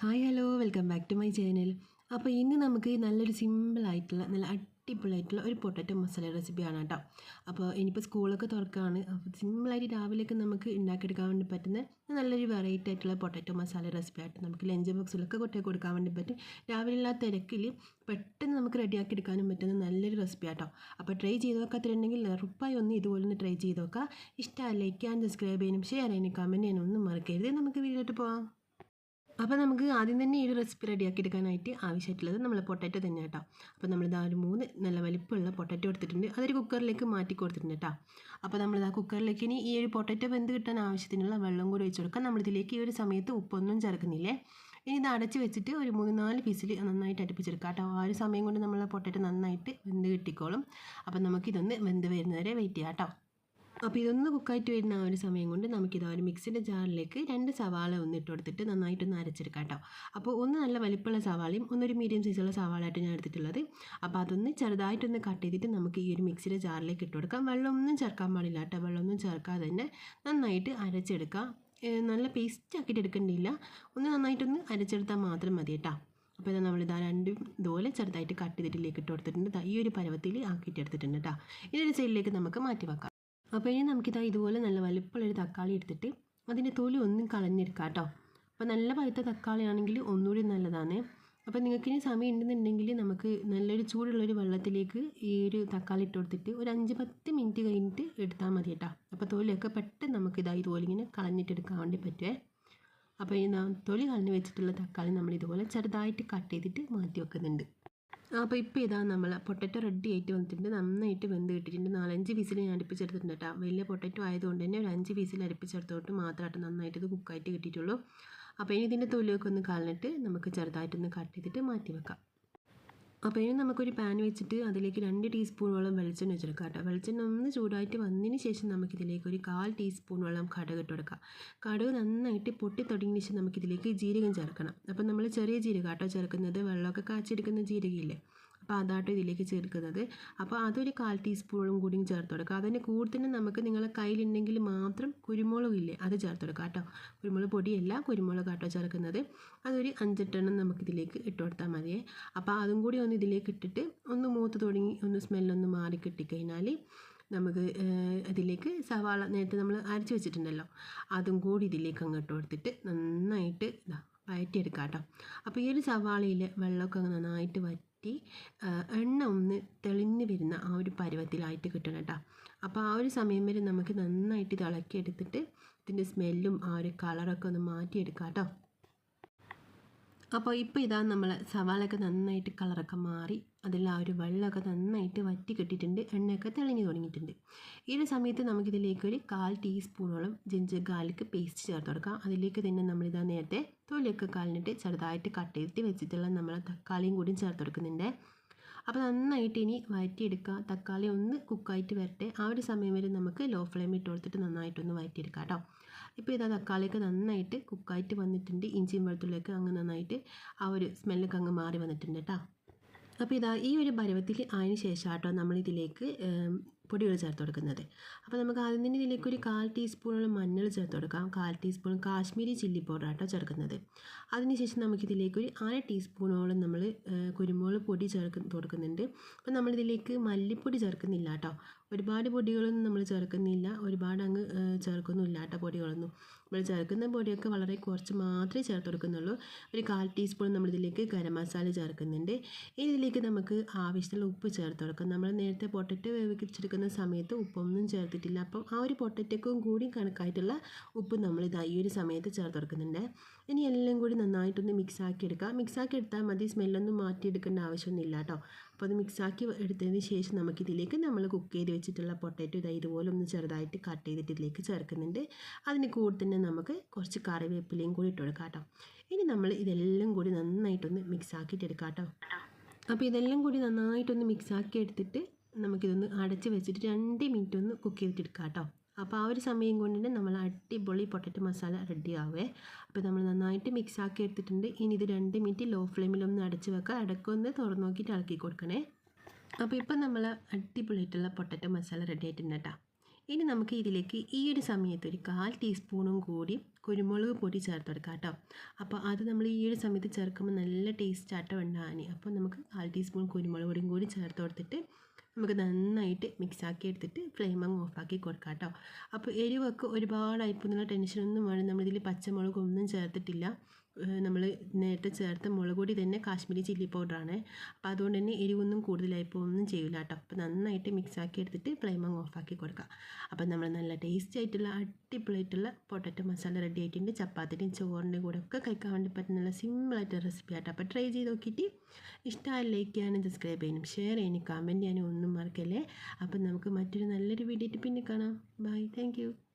Hi hello welcome back to my channel അപ്പോൾ ഇന്ന് നമുക്ക് നല്ലൊരു സിമ്പിളായിട്ടുള്ള നല്ല അടിപൊളിയായിട്ടുള്ള ഒരു പൊട്ടറ്റോ മസാല റെസിപ്പിയാണ് കേട്ടോ. അപ്പോൾ ഇനിയിപ്പോൾ സ്കൂളൊക്കെ തുറക്കുകയാണ് അപ്പോൾ സിമ്പിളായിട്ട് രാവിലെയൊക്കെ നമുക്ക് ഉണ്ടാക്കിയെടുക്കാൻ വേണ്ടി പറ്റുന്ന നല്ലൊരു വെറൈറ്റി ആയിട്ടുള്ള പൊട്ടറ്റോ മസാല റെസിപ്പി ആയിട്ട് നമുക്ക് ലഞ്ച് ബോക്സിലൊക്കെ കുട്ടിയെ കൊടുക്കാൻ വേണ്ടി പറ്റും. രാവിലെയുള്ള തിരക്കിൽ പെട്ടെന്ന് നമുക്ക് റെഡിയാക്കി എടുക്കാനും പറ്റുന്ന നല്ലൊരു റെസിപ്പി ആട്ടോ. അപ്പോൾ ട്രൈ ചെയ്ത് നോക്കാത്തിട്ടുണ്ടെങ്കിൽ ഉറപ്പായി ഒന്ന് ഇതുപോലെ ഒന്ന് ട്രൈ ചെയ്ത് നോക്കുക ഇഷ്ടമല്ല ലൈക്ക് ആൻഡ് സബ്സ്ക്രൈബ് ചെയ്യാനും ഷെയർ ചെയ്യാനും കമന്റ് ചെയ്യാനും ഒന്നും മറക്കരുത്. നമുക്ക് വീട്ടിലോട്ട് പോവാം. അപ്പോൾ നമുക്ക് ആദ്യം തന്നെ ഈ ഒരു റെസിപ്പി റെഡിയാക്കി എടുക്കാനായിട്ട് ആവശ്യമായിട്ടുള്ളത് നമ്മൾ പൊട്ടാറ്റോ തന്നെ കേട്ടോ അപ്പോൾ നമ്മളിതാ ഒരു മൂന്ന് നല്ല വലിപ്പമുള്ള പൊട്ടാറ്റോ എടുത്തിട്ടുണ്ട്. അതൊരു കുക്കറിലേക്ക് മാറ്റി കൊടുത്തിട്ടുണ്ട് കേട്ടോ അപ്പോൾ നമ്മളിതാ കുക്കറിലേക്ക് ഇനി ഈ ഒരു പൊട്ടാറ്റോ വെന്ത് കിട്ടാൻ ആവശ്യത്തിനുള്ള വെള്ളം കൂടി ഒഴിച്ച് കൊടുക്കാം. നമ്മളിതിലേക്ക് ഈ ഒരു സമയത്ത് ഉപ്പൊന്നും ചേർക്കുന്നില്ലേ? ഇനി ഇത് അടച്ച് വെച്ചിട്ട് ഒരു മൂന്ന് നാല് പീസിൽ നന്നായിട്ട് അടുപ്പിച്ചെടുക്കാം കേട്ടോ ആ ഒരു സമയം കൊണ്ട് നമ്മൾ പൊട്ടാറ്റോ നന്നായിട്ട് വെന്ത് കിട്ടിക്കോളും. അപ്പോൾ നമുക്കിതൊന്ന് വെന്ത് വരുന്നവരെ വെയിറ്റ് ചെയ്യാം കേട്ടോ അപ്പോൾ ഇതൊന്ന് കുക്കായിട്ട് വരുന്ന ആ ഒരു സമയം കൊണ്ട് നമുക്കിത് ഒരു മിക്സിന്റെ ജാറിലേക്ക് രണ്ട് സവാള ഒന്ന് ഇട്ട് കൊടുത്തിട്ട് നന്നായിട്ടൊന്ന് അരച്ചെടുക്കാം കേട്ടോ അപ്പോൾ ഒന്ന് നല്ല വലിപ്പമുള്ള സവാളയും ഒന്നൊരു മീഡിയം സൈസുള്ള സവാളയായിട്ട് ഞാൻ എടുത്തിട്ടുള്ളത്. അപ്പോൾ അതൊന്ന് ചെറുതായിട്ടൊന്ന് കട്ട് ചെയ്തിട്ട് നമുക്ക് ഈ ഒരു മിക്സിയുടെ ജാറിലേക്ക് ഇട്ട് കൊടുക്കാം. വെള്ളമൊന്നും ചേർക്കാൻ പാടില്ല കേട്ടോ വെള്ളമൊന്നും ചേർക്കാതെ തന്നെ നന്നായിട്ട് അരച്ചെടുക്കാം. നല്ല പേസ്റ്റ് ആക്കിയിട്ട് എടുക്കേണ്ടിയില്ല ഒന്ന് നന്നായിട്ടൊന്ന് അരച്ചെടുത്താൽ മാത്രം മതി കേട്ടോ അപ്പോൾ ഇതാ നമ്മളിതാ രണ്ടും ഇതുപോലെ ചെറുതായിട്ട് കട്ട് ചെയ്തിട്ടിലേക്ക് ഇട്ട് കൊടുത്തിട്ടുണ്ട്. ഈ ഒരു പരുവത്തിൽ ആക്കിയിട്ട് എടുത്തിട്ടുണ്ട് കേട്ടോ ഇതൊരു സൈഡിലേക്ക് നമുക്ക് മാറ്റി വെക്കാം. അപ്പോൾ ഇനി നമുക്കിതാ ഇതുപോലെ നല്ല വലിപ്പമുള്ളൊരു തക്കാളി എടുത്തിട്ട് അതിന്റെ തൊലി ഒന്നും കളഞ്ഞെടുക്കാം കേട്ടോ. അപ്പോൾ നല്ല പഴുത്ത തക്കാളി ആണെങ്കിൽ ഒന്നുകൂടി നല്ലതാണ്. അപ്പോൾ നിങ്ങൾക്കിനി സമയം ഉണ്ടെന്നുണ്ടെങ്കിൽ നമുക്ക് നല്ലൊരു ചൂടുള്ളൊരു വെള്ളത്തിലേക്ക് ഈ ഒരു തക്കാളി ഇട്ട് കൊടുത്തിട്ട് ഒരു അഞ്ച് പത്ത് മിനിറ്റ് കഴിഞ്ഞിട്ട് എടുത്താൽ മതി കേട്ടോ. അപ്പോൾ തൊലിയൊക്കെ പെട്ടെന്ന് നമുക്ക് ഇതാ ഇതുപോലെ ഇങ്ങനെ കളഞ്ഞിട്ടെടുക്കാൻ വേണ്ടി പറ്റുമേ അപ്പോൾ ഈ തൊലി കളഞ്ഞ് വെച്ചിട്ടുള്ള തക്കാളി നമ്മൾ ഇതുപോലെ ചെറുതായിട്ട് കട്ട് ചെയ്തിട്ട് മാറ്റി വെക്കുന്നുണ്ട്. അപ്പോൾ ഇപ്പോൾ ഇതാ നമ്മൾ പൊട്ടറ്റോ റെഡി ആയിട്ട് വന്നിട്ടുണ്ട്. നന്നായിട്ട് വെന്ത് കിട്ടിയിട്ടുണ്ട്. നാലഞ്ച് പീസിൽ ഞാൻ അടുപ്പിച്ചെടുത്തിട്ടുണ്ട് കേട്ടോ വലിയ പൊട്ടറ്റോ ആയതുകൊണ്ട് തന്നെ ഒരു അഞ്ച് പീസിൽ അടുപ്പിച്ചെടുത്തോട്ട് മാത്രമായിട്ട് നന്നായിട്ട് ഇത് കുക്കായിട്ട് കിട്ടിയിട്ടുള്ളൂ. അപ്പോൾ ഇനി ഇതിന്റെ തൊലിയൊക്കെ ഒന്ന് കളഞ്ഞിട്ട് നമുക്ക് ചെറുതായിട്ടൊന്ന് കട്ട് ചെയ്തിട്ട് മാറ്റി വെക്കാം അപ്പോൾ ഇനി നമുക്കൊരു പാൻ വെച്ചിട്ട് അതിലേക്ക് രണ്ട് ടീസ്പൂണോളം വെളിച്ചെണ്ണ വെച്ചെടുക്കാം കേട്ടോ. വെളിച്ചെണ്ണ ഒന്ന് ചൂടായിട്ട് വന്നതിന് ശേഷം നമുക്കിതിലേക്ക് ഒരു കാൽ ടീസ്പൂണോളം കടുക് ഇട്ട് കൊടുക്കാം. കടുക് നന്നായിട്ട് പൊട്ടി തുടങ്ങിയ ശേഷം നമുക്കിതിലേക്ക് ജീരകം ചേർക്കണം. അപ്പോൾ നമ്മൾ ചെറിയ ജീരകം കേട്ടോ ചേർക്കുന്നത്. വെള്ളമൊക്കെ കാച്ചെടുക്കുന്ന ജീരകമില്ലേ? അപ്പോൾ അതാട്ടോ ഇതിലേക്ക് ചേർക്കുന്നത്. അപ്പോൾ അതൊരു കാൽ ടീസ്പൂണും കൂടി ചേർത്ത് കൊടുക്കുക. അതിന് കൂടുതൽ നമുക്ക് നിങ്ങളെ കയ്യിലുണ്ടെങ്കിൽ മാത്രം കുരുമുളക് ഇല്ലേ അത് ചേർത്ത് കൊടുക്കുക കേട്ടോ. കുരുമുളക് പൊടിയല്ല കുരുമുളക് കേട്ടോ ചേർക്കുന്നത്. അതൊരു അഞ്ചെട്ടെണ്ണം നമുക്കിതിലേക്ക് ഇട്ട് കൊടുത്താൽ മതിയേ അപ്പോൾ അതും കൂടി ഒന്ന് ഇതിലേക്ക് ഇട്ടിട്ട് ഒന്ന് മൂത്ത് തുടങ്ങി ഒന്ന് സ്മെല്ലൊന്ന് മാറി കിട്ടിക്കഴിഞ്ഞാൽ നമുക്ക് അതിലേക്ക് സവാള നേരത്തെ നമ്മൾ അരച്ച് വെച്ചിട്ടുണ്ടല്ലോ അതും കൂടി ഇതിലേക്ക് അങ്ങോട്ട് കൊടുത്തിട്ട് നന്നായിട്ട് ഇതാ വഴറ്റിയെടുക്കാം കേട്ടോ. അപ്പോൾ ഈ ഒരു സവാളയിൽ വെള്ളമൊക്കെ നന്നായിട്ട് വറ്റി എണ്ണ ഒന്ന് തെളിഞ്ഞു വരുന്ന ആ ഒരു പരുവത്തിലായിട്ട് കിട്ടണം കേട്ടോ. അപ്പോൾ ആ ഒരു സമയം വരെ നമുക്ക് നന്നായിട്ട് ഇത് ഇളക്കിയെടുത്തിട്ട് ഇതിന്റെ സ്മെല്ലും ആ ഒരു കളറൊക്കെ ഒന്ന് മാറ്റിയെടുക്കാം കേട്ടോ. അപ്പോൾ ഇപ്പോൾ ഇതാ നമ്മൾ സവാളൊക്കെ നന്നായിട്ട് കളറൊക്കെ മാറി അതിൽ ആ ഒരു വെള്ളമൊക്കെ നന്നായിട്ട് വറ്റി കെട്ടിയിട്ടുണ്ട് എണ്ണയൊക്കെ തിളങ്ങി തുടങ്ങിയിട്ടുണ്ട്. ഈ ഒരു സമയത്ത് നമുക്കിതിലേക്ക് ഒരു കാൽ ടീസ്പൂണോളം ജിഞ്ചർ ഗാർലിക്ക് പേസ്റ്റ് ചേർത്ത് കൊടുക്കാം. അതിലേക്ക് തന്നെ നമ്മളിതാ നേരത്തെ തൊലിയൊക്കെ കളഞ്ഞിട്ട് ചെറുതായിട്ട് കട്ട് ചെയ്തിട്ട് വെച്ചിട്ടുള്ള നമ്മൾ തക്കാളിയും കൂടി ചേർത്ത് കൊടുക്കുന്നുണ്ട്. അപ്പോൾ നന്നായിട്ട് ഇനി വഴറ്റിയെടുക്കുക. തക്കാളി ഒന്ന് കുക്കായിട്ട് വരട്ടെ. ആ ഒരു സമയം വരെ നമുക്ക് ലോ ഫ്ലെയിം ഇട്ട് കൊടുത്തിട്ട് നന്നായിട്ടൊന്ന് വഴറ്റിയെടുക്കാം കേട്ടോ. ഇപ്പോൾ ഇതാ തക്കാളിയൊക്കെ നന്നായിട്ട് കുക്കായിട്ട് വന്നിട്ടുണ്ട്. ഇഞ്ചിയും വെളുത്തുള്ളിയൊക്കെ അങ്ങ് നന്നായിട്ട് ആ ഒരു സ്മെല്ലൊക്കെ അങ്ങ് മാറി വന്നിട്ടുണ്ട് കേട്ടോ. അപ്പോൾ ഇതാ ഈ ഒരു പരുവത്തിൽ അതിന് ശേഷം കേട്ടോ നമ്മളിതിലേക്ക് പൊടികൾ ചേർത്ത് കൊടുക്കുന്നത്. അപ്പോൾ നമുക്ക് ആദ്യം തന്നെ ഇതിലേക്ക് ഒരു കാൽ ടീസ്പൂണോളം മഞ്ഞൾ ചേർത്ത് കൊടുക്കാം. കാൽ ടീസ്പൂൺ കാശ്മീരി ചില്ലി പൗഡർ ആട്ടോ ചേർക്കുന്നത്. അതിനുശേഷം നമുക്കിതിലേക്ക് ഒരു അര ടീസ്പൂണോളം നമ്മൾ കുരുമുളക് പൊടി ചേർക്ക് കൊടുക്കുന്നുണ്ട് അപ്പോൾ നമ്മളിതിലേക്ക് മല്ലിപ്പൊടി ചേർക്കുന്നില്ല കേട്ടോ. ഒരുപാട് പൊടികളൊന്നും നമ്മൾ ചേർക്കുന്നില്ല. ഒരുപാട് അങ്ങ് ചേർക്കുന്നില്ല കേട്ടോ പൊടികളൊന്നും. നമ്മൾ ചേർക്കുന്ന പൊടിയൊക്കെ വളരെ കുറച്ച് മാത്രമേ ചേർത്ത് കൊടുക്കുന്നുള്ളൂ. ഒരു കാൽ ടീസ്പൂൺ നമ്മളിതിലേക്ക് ഗരം മസാല ചേർക്കുന്നുണ്ട്. ഇതിലേക്ക് നമുക്ക് ആവശ്യത്തിനുള്ള ഉപ്പ് ചേർത്ത് കൊടുക്കാം. നമ്മൾ നേരത്തെ പൊട്ടറ്റോ വേവിച്ചെടുക്കുന്ന സമയത്ത് ഉപ്പൊന്നും ചേർത്തിട്ടില്ല. അപ്പം ആ ഒരു പൊട്ടറ്റക്കും കൂടി കണക്കായിട്ടുള്ള ഉപ്പ് നമ്മൾ ഇതാ ഈ ഒരു സമയത്ത് ചേർത്ത് കൊടുക്കുന്നുണ്ട്. ഇനി എല്ലാം കൂടി നന്നായിട്ടൊന്ന് മിക്സാക്കി എടുക്കുക മിക്സാക്കി എടുത്താൽ മതി. സ്മെല്ലൊന്നും മാറ്റിയെടുക്കേണ്ട ആവശ്യമൊന്നുമില്ല കേട്ടോ അപ്പോൾ അത് മിക്സാക്കി എടുത്തതിന് ശേഷം നമുക്കിതിലേക്ക് നമ്മൾ കുക്ക് ചെയ്ത് വെച്ചിട്ടുള്ള പൊട്ടറ്റോ ഇതാ ഇതുപോലെ ഒന്ന് ചെറുതായിട്ട് കട്ട് ചെയ്തിട്ട് ഇതിലേക്ക് ചേർക്കുന്നുണ്ട്. അതിന് കൂടെ തന്നെ നമുക്ക് കുറച്ച് കറിവേപ്പിലയും കൂടി ഇട്ട് കൊടുക്കാം കേട്ടോ ഇനി നമ്മൾ ഇതെല്ലാം കൂടി നന്നായിട്ടൊന്ന് മിക്സാക്കിയിട്ട് എടുക്കാം കേട്ടോ അപ്പോൾ ഇതെല്ലാം കൂടി നന്നായിട്ടൊന്ന് മിക്സാക്കി എടുത്തിട്ട് നമുക്കിതൊന്ന് അടച്ച് വെച്ചിട്ട് രണ്ട് മിനിറ്റ് ഒന്ന് കുക്ക് ചെയ്തിട്ടെടുക്കാം കേട്ടോ. അപ്പോൾ ആ ഒരു സമയം കൊണ്ട് തന്നെ നമ്മൾ അടിപൊളി പൊട്ടറ്റോ മസാല റെഡി ആവേ. അപ്പോൾ നമ്മൾ നന്നായിട്ട് മിക്സ് ആക്കി എടുത്തിട്ടുണ്ട്. ഇനി ഇത് രണ്ട് മിനിറ്റ് ലോ ഫ്ലെയിമിലൊന്ന് അടച്ച് വെക്കുക അടക്കൊന്ന് തുറന്നു നോക്കിയിട്ട് ഇളക്കി കൊടുക്കണേ. അപ്പോൾ ഇപ്പം നമ്മൾ അടിപൊളിയായിട്ടുള്ള പൊട്ടറ്റോ മസാല റെഡി ആയിട്ടുണ്ട് ഇനി നമുക്ക് ഇതിലേക്ക് ഈ ഒരു സമയത്ത് ഒരു കാൽ ടീസ്പൂണും കൂടി കുരുമുളക് പൊടി ചേർത്ത് കൊടുക്കാം കേട്ടോ. അപ്പോൾ അത് നമ്മൾ ഈ ഒരു സമയത്ത് ചേർക്കുമ്പോൾ നല്ല ടേസ്റ്റ് ആട്ടോ ഉണ്ടാകാൻ അപ്പോൾ നമുക്ക് കാൽ ടീസ്പൂൺ കുരുമുളക് പൊടിയും കൂടി ചേർത്ത് കൊടുത്തിട്ട് നമുക്ക് നന്നായിട്ട് മിക്സാക്കി എടുത്തിട്ട് ഫ്ലെയിം അങ്ങ് ഓഫാക്കി കൊടുക്കാം കേട്ടോ. അപ്പോൾ എരിവൊക്കെ ഒരുപാടായിപ്പോന്നുള്ള ടെൻഷനൊന്നും വേണം നമ്മളിതിൽ പച്ചമുളകൊന്നും ചേർത്തിട്ടില്ല. നമ്മൾ നേരത്തെ ചേർത്ത മുളക് പൊടി തന്നെ കാശ്മീരി ചില്ലി പൗഡറാണ്. അപ്പോൾ അതുകൊണ്ട് തന്നെ എരിവൊന്നും കൂടുതലായി പോകുന്നൊന്നും ചെയ്യില്ല കേട്ടോ അപ്പോൾ നന്നായിട്ട് മിക്സ് ആക്കി എടുത്തിട്ട് ഫ്ലെയിം അങ്ങ് ഓഫാക്കി കൊടുക്കുക അപ്പോൾ നമ്മൾ നല്ല ടേസ്റ്റി ആയിട്ടുള്ള അടിപൊളിയായിട്ടുള്ള പൊട്ടറ്റോ മസാല റെഡി ആയിട്ടുണ്ട്. ചപ്പാത്തിന്റെയും ചോറിന്റെ കൂടെ ഒക്കെ കഴിക്കാൻ വേണ്ടി പറ്റുന്ന നല്ല സിമ്പിളായിട്ട് റെസിപ്പി ആട്ടോ. അപ്പോൾ ട്രൈ ചെയ്ത് നോക്കിയിട്ട് ഇഷ്ടമായി ലൈക്ക് ചെയ്യാനും സബ്സ്ക്രൈബ് ചെയ്യാനും ഷെയർ ചെയ്യാനും കമന്റ് ചെയ്യാനും ഒന്നും മറക്കല്ലേ? അപ്പോൾ നമുക്ക് മറ്റൊരു നല്ലൊരു വീഡിയോ പിന്നെ കാണാം. Bye thank